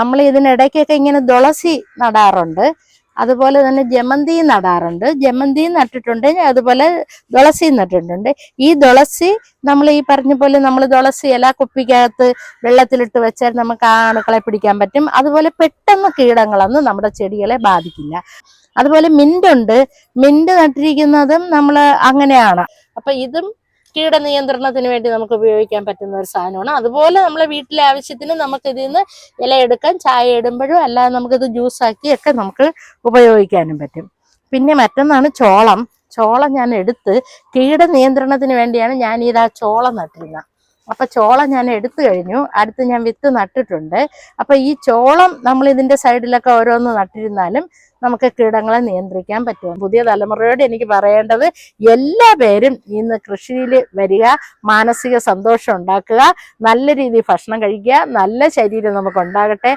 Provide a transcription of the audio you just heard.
നമ്മൾ ഇതിനിടയ്ക്കൊക്കെ ഇങ്ങനെ തുളസി നടാറുണ്ട്. അതുപോലെ തന്നെ ജമന്തി നടാറുണ്ട്. ജമന്തി നട്ടിട്ടുണ്ട്. അതുപോലെ തുളസി നട്ടിട്ടുണ്ട്. ഈ തുളസി നമ്മൾ ഈ പറഞ്ഞ പോലെ നമ്മൾ തുളസി ഇല കുപ്പിക്കകത്ത് വെള്ളത്തിലിട്ട് വെച്ചാൽ നമുക്ക് ആ അണുക്കളെ പിടിക്കാൻ പറ്റും. അതുപോലെ പെട്ടെന്ന് കീടങ്ങളൊന്നും നമ്മുടെ ചെടികളെ ബാധിക്കില്ല. അതുപോലെ മിന്റുണ്ട് മിന്റ് നട്ടിരിക്കുന്നതും നമ്മൾ അങ്ങനെയാണ്. അപ്പൊ ഇതും കീടനിയന്ത്രണത്തിന് വേണ്ടി നമുക്ക് ഉപയോഗിക്കാൻ പറ്റുന്ന ഒരു സാധനമാണ്. അതുപോലെ നമ്മളെ വീട്ടിലെ ആവശ്യത്തിന് നമുക്ക് ഇതിൽ നിന്ന് ഇല എടുക്കാം ചായ ഇടുമ്പോഴും അല്ലാതെ നമുക്കിത് ജ്യൂസാക്കി ഒക്കെ നമുക്ക് ഉപയോഗിക്കാനും പറ്റും. പിന്നെ മറ്റൊന്നാണ് ചോളം. ചോളം ഞാൻ എടുത്ത് കീടനിയന്ത്രണത്തിന് വേണ്ടിയാണ് ഞാൻ ഇത് ആ ചോളം നട്ടിരുന്നത്. അപ്പൊ ചോളം ഞാൻ എടുത്തു കഴിഞ്ഞു. അടുത്ത് ഞാൻ വിത്ത് നട്ടിട്ടുണ്ട്. അപ്പൊ ഈ ചോളം നമ്മൾ ഇതിന്റെ സൈഡിലൊക്കെ ഓരോന്ന് നട്ടിരുന്നാലും നമുക്ക് കീടങ്ങളെ നിയന്ത്രിക്കാൻ പറ്റും. പുതിയ തലമുറയോട് എനിക്ക് പറയേണ്ടത് എല്ലാ പേരും ഇന്ന് കൃഷിയിൽ വരിക മാനസിക സന്തോഷം ഉണ്ടാക്കുക നല്ല രീതിയിൽ ഭക്ഷണം കഴിക്കുക നല്ല ശരീരം നമുക്ക് ഉണ്ടാകട്ടെ.